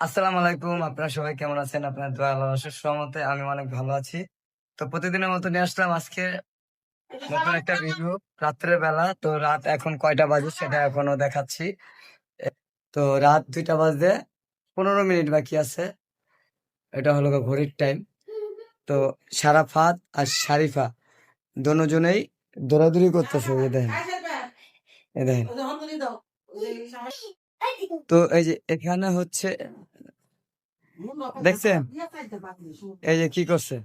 আসসালামু আলাইকুম, আপনারা সবাই কেমন আছেন? আপনার দোয়া ভালোবাসার সহমতে আমি অনেক ভালো আছি। তো প্রতিদিনের মতো নিয়ে আসলাম আজকে নতুন একটা ভিডিও রাত্রের বেলা। তো রাত এখন কয়টা বাজে সেটা এখনও দেখাচ্ছি। তো রাত দুইটা বাজে, পনেরো মিনিট বাকি আছে। এটা হলো ঘড়ির টাইম তো সারাফাত আর শারিফা দোনোজনেই দৌড়াদৌড়ি করতেছে দেখেন। দেখেন। তো এই যে এখানে হচ্ছে, দেখছেন? এই যে কি করছে?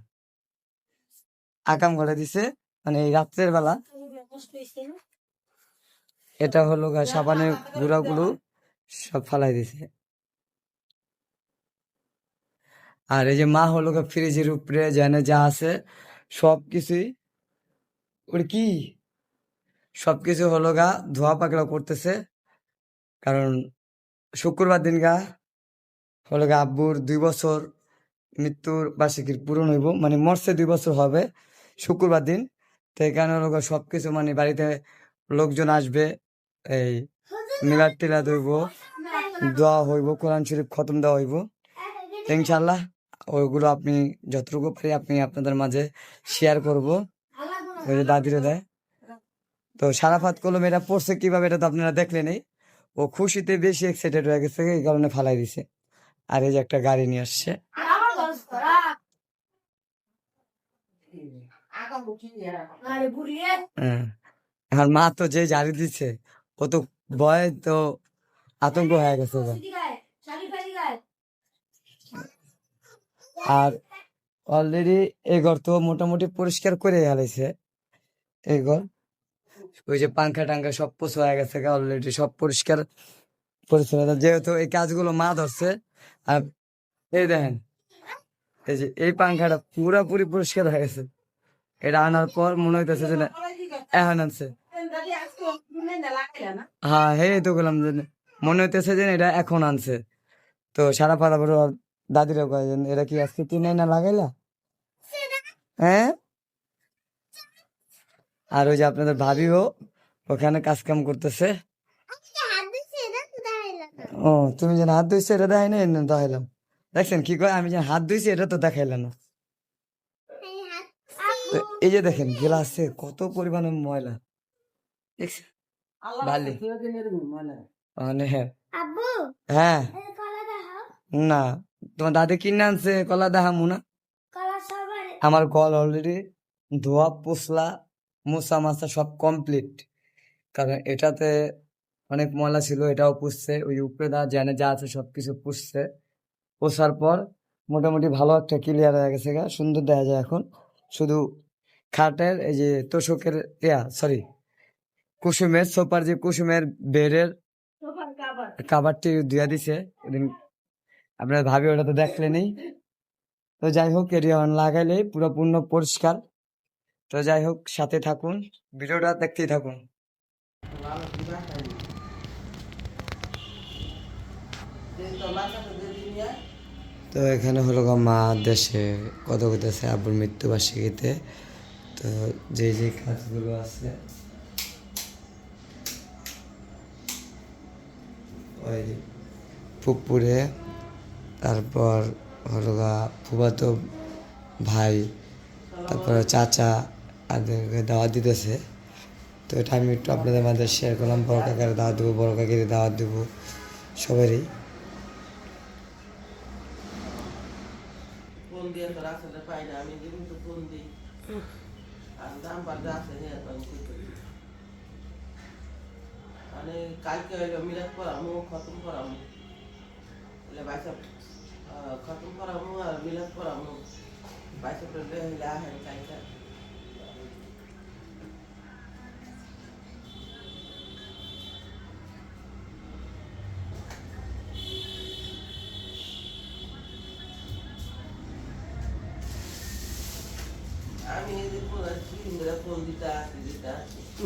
আকাম করে দিছে। মানে এই রাত্রের বেলা এটা হলো সাবানের গুঁড়াগুলো সব ফালাই দিছে। আর এই যে মা হলো ফ্রিজের উপরে জানে যা আছে সব কিছুই ওর কি? সবকিছু হলো গা ধোয়া পাকড়া করতেছে। কারণ শুক্রবার দিন গা হলো গা আব্বুর দুই বছর মৃত্যুর বার্ষিকীর পূরণ হইব। মানে মরছে দুই বছর হবে শুক্রবার দিন। তো এখানে হলো গা সবকিছু মানে বাড়িতে লোকজন আসবে, এই মিলাদ টিলাদ হইব, দোয়া হইব, কোরআন শরীফ খতম দেওয়া হইব। ইনশাল্লাহ ওইগুলো আপনি যতটুকু পারি আপনি আপনাদের মাঝে শেয়ার করব। ওই যে দাদিরে দেয়। তো সারাফাত কলম এটা পড়ছে কীভাবে এটা তো আপনারা দেখলেনই। ও খুশিতে বেশি এক্সাইটেড হয়ে গেছে এই কারণে ফালাই দিছে। আর এই যে একটা গাড়ি নিয়ে আসছে। হ্যাঁ। আর মা তো যে জারি দিচ্ছে ও তো ভয়ে তো আতঙ্ক হয়ে গেছে আর অলরেডি এই ঘর তো মোটামুটি পরিষ্কার করে হালাইছে এই ঘর। ওই যে পাঙ্খা টাঙ্খা সব পোষ হয়ে গেছে অলরেডি সব পরিষ্কার পরিচ্ছন্নতা যেহেতু এই কাজগুলো মা ধরছে, আর এই দেখেন, এই যে এই পাঙ্খাটা পুরাপুরি পরিষ্কার হয়ে গেছে। এটা আনার পর মনে হইতেছে যে এখন আনছে। হ্যাঁ হে তো গেলাম যে মনে হইতেছে যে এটা এখন আনছে। তো সারা পাড়া বড় দাদিরা কয়েছেন এটা কি আজকে কিনে না লাগাইলা? হ্যাঁ? আর ওই যে আপনাদের ভাবিও ওখানে কাজ কাম করতেছে। ও তুমি যেন হাত ধুইছো এটা দেখাই না দেখাইলাম। দেখছেন কি কয়? আমি যে হাত ধুইছি এটা তো দেখাইলাম না। তো এই যে দেখেন গ্লাসে কত পরিমাণে ময়লা। দেখছেন? মানে হ্যাঁ। হ্যাঁ। না তোমার দাদি কিনে আনছে কলা দেখামু না। আমার কল অলরেডি ধোয়া পোসলা মোছা মাছা সব কমপ্লিট কারণ এটাতে অনেক ময়লা ছিল এটাও পুষছে ওই উপরে দা জানে যা আছে সব কিছু পুষছে। পোষার পর মোটামুটি ভালো একটা ক্লিয়ার হয়ে গেছে গা সুন্দর দেখা যায় এখন। শুধু খাটের এই যে তোষকের ইয়া সরি কুসুমের সোপার যে কুসুমের বেডের কাবারটি ধুয়া দিছে। এদিন আপনার ভাবি ওটা তো দেখলেনই। তো যাই হোক এরিয়া লাগাইলে পুরো পূর্ণ পরিষ্কার। তো যাই হোক, সাথে থাকুন। ভিডিওটা দেখতেই থাকুন। তো এখানে হলো মা দেশে কত করতেছে আব্বুর মৃত্যুবার্ষিকীতে। তো যে যে কাজগুলো আছে, ওই পুকুরে, তারপর হলো গা ফুফাতো ভাই, তারপরে চাচা তাদেরকে দাওয়াত দিতেছে। তো এটা আমি একটু আপনাদের মাঝে শেয়ার করলাম, বড় কাকার দাওয়াত দেবো, বড় কাকির দাওয়াত দেবো সবারই মানে কালকে মিলাদ পড়ামু, খতম পড়ামু। বলে খতম পড়ামু আর মিলাদ পড়ামু। বাইসা হইলে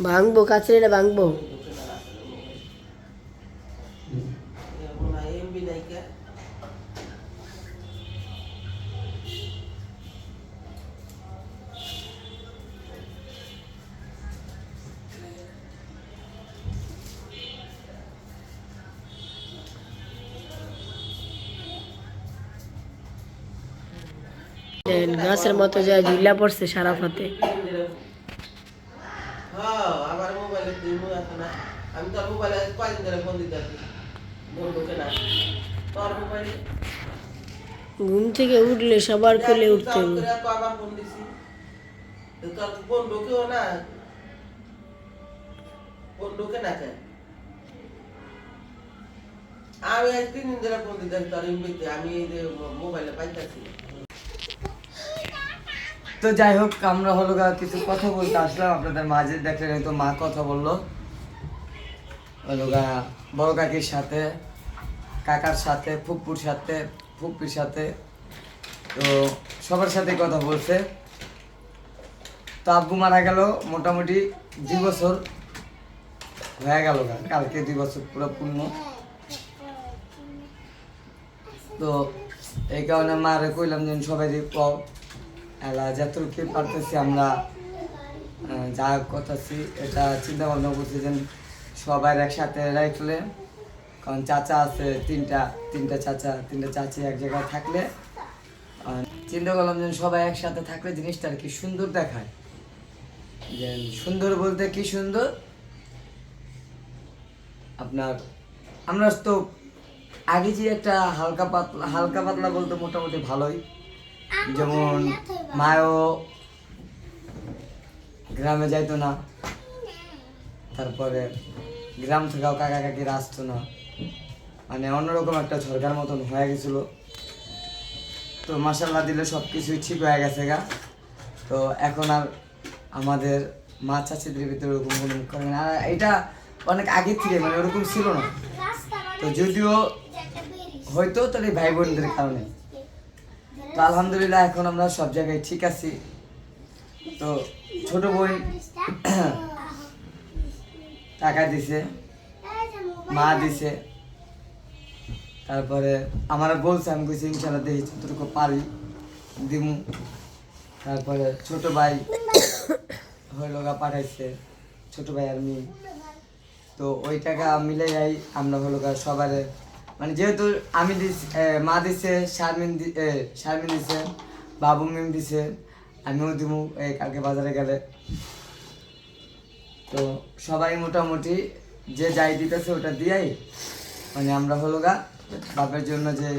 ভাঙবো কাছে ভাঙবো। গাছের মতো যা ঝুলা পড়ছে সারা ফাতে। হ্যাঁ আমার মোবাইলে তুই মু আছে না। আমি তোর মোবাইলে কয়দিন ধরে ফোন দিতে আছি না। তোর মোবাইলে ঘুম থেকে উঠলে সবার কোলে উঠতে হবে। আবার ফোন দিছি। তোর ফোন ঢোকেও না? ফোন ঢোকে না কেন? আমি আজ তিন দিন ধরে ফোন দিতে তোর আমি এই যে মোবাইলে পাইতেছি। তো যাই হোক, আমরা হলো কিছু কথা বলতে আসলাম। আপনাদের মাঝে দেখলেন এই তো মা কথা বলল। হলো বড় কাকির সাথে, কাকার সাথে, ফুপ্পুর সাথে, ফুপ্পির সাথে। তো সবার সাথে কথা বলছে। তো আব্বু মারা গেল, মোটামুটি দুই বছর হয়ে গেল। কালকে দুই বছর পুরো পূর্ণ। তো এই কারণে মারে কইলাম যে সবাই কও এলা যতটুকু পারতেছি আমরা যা করতেছি, এটা চিন্তা ভাবনা করছি যে সবাই একসাথে রাখলে কারণ চাচা আছে, তিনটা তিনটা চাচা, তিনটা চাচি এক জায়গায় থাকলে চিন্তা করলাম যে সবাই একসাথে থাকলে জিনিসটা আর কি সুন্দর দেখায়। যে সুন্দর বলতে কি সুন্দর? আপনার, আমরা তো আগে যে একটা হালকা পাতলা হালকা পাতলা বলতে মোটামুটি ভালোই। যেমন মায়ও গ্রামে যাইতো না। তারপরে গ্রাম থেকেও কাকা কাকিরা আসতো না। মানে অন্যরকম একটা ঝরকার মতন হয়ে গেছিল। তো মাসাল্লাহ দিলে সব কিছুই ঠিক হয়ে গেছে গা। তো এখন আর আমাদের মা চাচিদের ভিতরে ওরকম কোনো করে না। আর এটা অনেক আগে থেকে মানে ওরকম ছিল না। তো যদিও হয়তো তাহলে ভাই বোনদের কারণে। তো আলহামদুলিল্লাহ, এখন আমরা সব জায়গায় ঠিক আছি। তো ছোট বোন টাকা দিছে, মা দিছে। তারপরে আমার বলছে, আমি কইছি, ইনশাল্লাহ দেখি যতটুকু পারি, দিমু। তারপরে ছোট ভাই হইল গা পাঠাইছে, ছোট ভাই আর মি তো ওই টাকা মিলে যাই আমরা হলো গা সবারে মানে যেহেতু আমি দিছি মা দিছে, শারমিন শারমিন দিছে, বাবু মিম দিছে, আমিও এই কালকে বাজারে গেলে। তো সবাই মোটামুটি যে যাই দিতেছে ওটা দিয়াই মানে আমরা হলো গা, বাপের জন্য যে,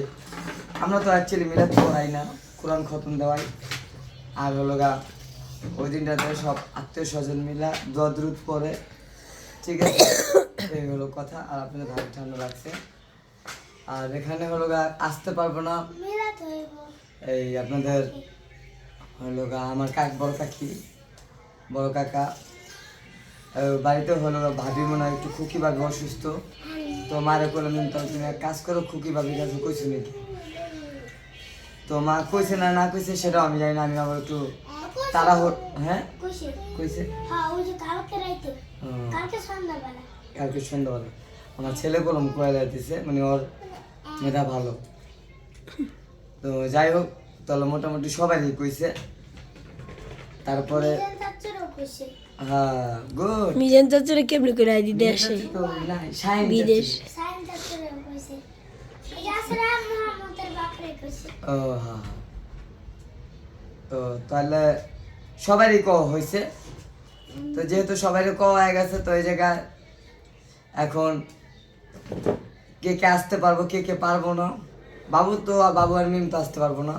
আমরা তো অ্যাকচুয়ালি মিলাদ পড়াই না, কোরআন খতম দেওয়াই। আর হলো গা, ওই দিনটাতে সব আত্মীয় স্বজন মিলা দোয়া দ্রুত পরে ঠিক আছে? এই হলো কথা, আর আপনাদের ভালো ঠান্ডা লাগছে আর এখানে হলো গা আসতে পারব না। এই আপনাদের হলো গা আমার কাক বড় কাকি বড় কাকা। বাড়িতে হলো ভাবি মনে হয় একটু খুকি ভাবি অসুস্থ। তো মারে করলাম তাহলে তুমি এক কাজ করো খুকি ভাবির কাছে কইছো নাকি? তো মা কইছে না না কইছে সেটাও আমি জানি না আমি আবার একটু তারা হ্যাঁ? কইছে। কালকে সন্ধ্যাবেলা। কালকে সন্ধ্যাবেলা। আমার ছেলে কলম কয়লা দিছে মানে ওর মেধা ভালো। তো যাই হোক তাহলে মোটামুটি সবাই কইছে। তারপরে হ্যাঁ গুড মিজান চাচুরে কেমনি করে আইডি দিয়ে আসে? বিদেশ। ও হ্যাঁ। তো তাহলে সবারই ক হয়েছে তো যেহেতু সবারই ক হয়ে গেছে তো এই জায়গায় এখন কে কে আসতে পারব, কে কে পারব না। বাবু তো বাবু আর মিম তো আসতে পারব না।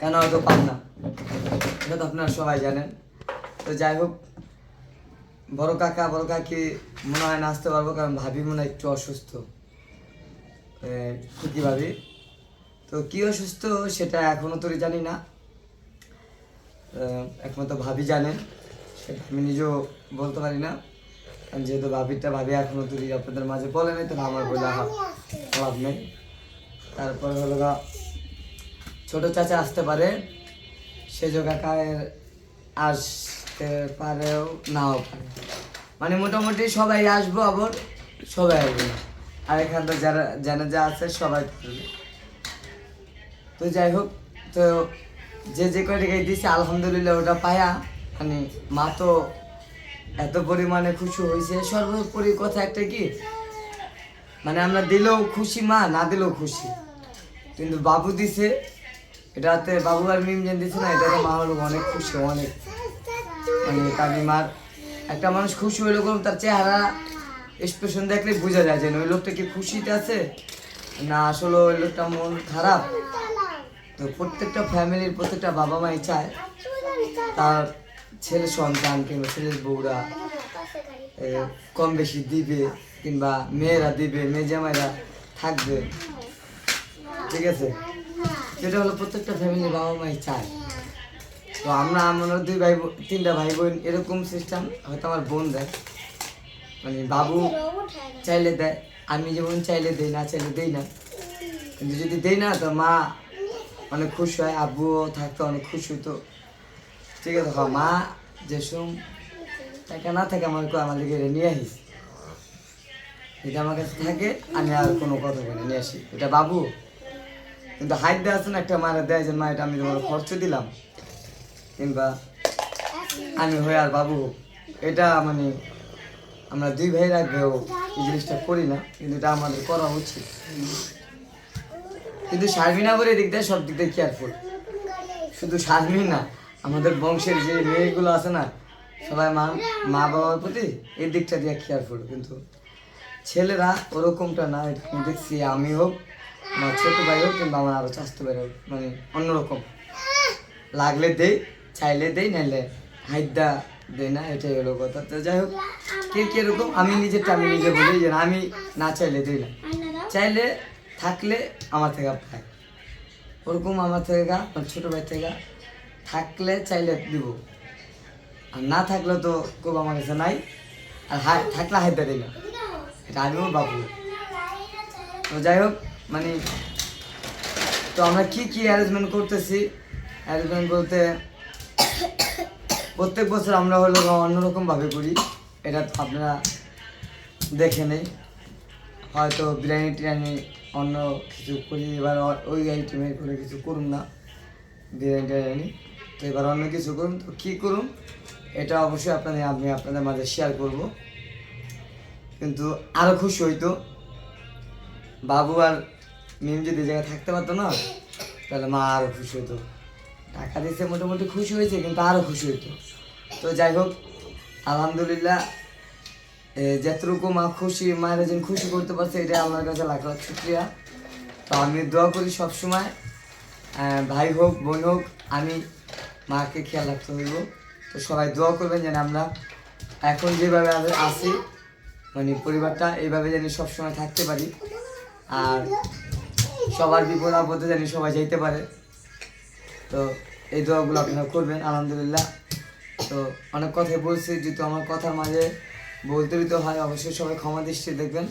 কেন হয়তো পার না। এটা তো আপনারা সবাই জানেন। তো যাই হোক, বড় কাকা, বড় কাকি মনে হয় না আসতে পারব, কারণ ভাবি মনে হয় একটু অসুস্থ। খুকি ভাবি। তো কি অসুস্থ সেটা এখনও তোর জানি না। একমাত্র ভাবি জানেন সেটা আমি নিজেও বলতে পারি না। যেহেতু ভাবিটা ভাবি এখনও তুই আপনাদের মাঝে বলে নাই, তাহলে আমার বলে লাভ নেই। তারপরে হলো ছোট চাচা আসতে পারে সেজ কাকায়ের আসতে পারেও নাও পারে। মানে মোটামুটি সবাই আসব আবার সবাই আসবে। আর এখান তো যারা জানা যা আছে সবাই। তো যাই হোক, তো যে যে কয়টা গাই দিয়েছে আলহামদুলিল্লাহ ওটা পায়া। মানে মা তো এত পরিমাণে খুশি হয়েছে। সর্বোপরি কথা একটা কি? মানে আমরা দিলেও খুশি মা, না দিলেও খুশি। কিন্তু বাবু দিছে এটাতে বাবু আর মিম যেন দিছে না এটাতে মা হলো অনেক খুশি, অনেক। মানে কাকিমার একটা মানুষ খুশি হইল কোনো তার চেহারা এক্সপ্রেশন দেখলে বোঝা যায় যে ওই লোকটা কি খুশিতে আছে? না, আসলে ওই লোকটা মন খারাপ। তো প্রত্যেকটা ফ্যামিলির প্রত্যেকটা বাবা মাই চায়, তার ছেলে সন্তান কিংবা ছেলের বউরা কম বেশি দিবে কিংবা মেয়েরা দিবে, মেয়ে জামাইরা থাকবে। ঠিক আছে? যেটা হলো প্রত্যেকটা ফ্যামিলির বাবা মাই চায়। তো আমরা আমরা দুই ভাই তিনটা ভাই বোন, এরকম সিস্টেম হয়তো আমার বোন দেয়। মানে বাবু চাইলে দেয়, আমি যেমন চাইলে দেই না, চাইলে দেই না। কিন্তু যদি দেই না, তো মা অনেক খুশি হয়, আব্বুও থাকতো, অনেক খুশি হতো। ঠিক আছে মা যে সোম টাকা না থাকে আমার আমার লিগে নিয়ে আসিস এটা আমার কাছে থাকে, আমি আর কোনো কথা বলি নিয়ে আসি। এটা বাবু, কিন্তু হাইট দেওয়া আছে না, একটা মারা দেয় যে মা, এটা আমি তোমার খরচ দিলাম। কিংবা আমি হয়ে আর বাবু, এটা মানে আমরা দুই ভাই রাখবেও এই জিনিসটা করি না, কিন্তু এটা আমাদের করা উচিত। কিন্তু শারমিনা বলে দিক দিয়ে সব দিক দিয়ে কেয়ারফুল শুধু শারমিন না আমাদের বংশের যে মেয়েগুলো আছে না, সবাই মা মা বাবার প্রতি এই দিকটা দিয়ে কেয়ারফুল কিন্তু ছেলেরা ওরকমটা না, এটা দেখছি, আমি হোক, আমার ছোটো ভাই হোক কিংবা আমার আরও চাস্ত ভাই হোক মানে অন্যরকম। লাগলে দেই, চাইলে দেই, নাইলে হাইদা দেই না, এটাই হলো কথা। তো যাই হোক, কে কীরকম আমি নিজেরটা আমি নিজে বলি যে আমি না চাইলে দিই না। চাইলে থাকলে আমার থেকে পায়। ওরকম আমার থেকে, আমার ছোটো ভাই থেকে থাকলে চাইলে দিব। আর না থাকলে তো খুব আমার কাছে নাই। আর হাই, থাকলে হাইদা দিই না এটা আমিও বাবু তো যাই হোক মানে তো আমরা কি কি অ্যারেঞ্জমেন্ট করতেছি? অ্যারেঞ্জমেন্ট বলতে প্রত্যেক বছর আমরা হলো অন্যরকম ভাবে করি। এটা আপনারা দেখে নেই। হয়তো বিরিয়ানি টিরিয়ানি অন্য কিছু করি, এবার ওই আইটেমের করে কিছু করুন না। বিরিয়ানি টিরিয়ানি। তো এবার অন্য কিছু করুন। তো কী করুন? এটা অবশ্যই আপনাদের, আমি আপনাদের মাঝে শেয়ার করব। কিন্তু আরও খুশি হইতো বাবু আর মিম যদি জায়গায় থাকতে পারতো না, তাহলে মা আরও খুশি হতো টাকা দিচ্ছে মোটামুটি খুশি হয়েছে, কিন্তু আরও খুশি হইতো। তো যাই হোক, আলহামদুলিল্লাহ যতটুকু মা খুশি, মায়ের যেন খুশি করতে পারছে এটা আমার কাছে লাখ লাখ শুক্রিয়া। তো আমি দোয়া করি সবসময়। ভাই হোক, বোন হোক, আমি মাকে খেয়াল রাখতে হইব। তো সবাই দোয়া করবেন যেন আমরা এখন যেভাবে আছি মানে পরিবারটা এইভাবে যেন সবসময় থাকতে পারি। আর সবার বিপদ আপদে যেন সবাই যাইতে পারে। তো এই দোয়াগুলো আপনারা করবেন, আলহামদুলিল্লাহ। তো অনেক কথাই বলছি, যেহেতু আমার কথার মাঝে বলতে দিতে হয়, অবশ্যই সবাই ক্ষমা দৃষ্টি দেখবেন।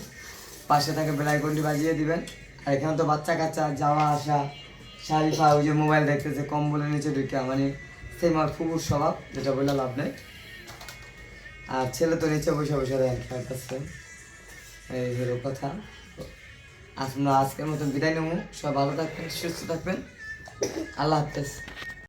পাশে থাকে বেলাইকনটি বাজিয়ে দিবেন। আর এখানে তো বাচ্চা কাচ্চা যাওয়া আসা শারিফা ওই যে মোবাইল দেখতেছে, কম্বলের নিচে ঢুকে মানে সেই আমার ফুকুর স্বভাব, যেটা বললে লাভ নেই। আর ছেলে তো নিচে বসে বসে দেয় খেলতেছে। এই হলো কথা। আমরা আজকের মতন বিদায় নেব। সবাই ভালো থাকবেন, সুস্থ থাকবেন। আল্লাহ হাফেজ।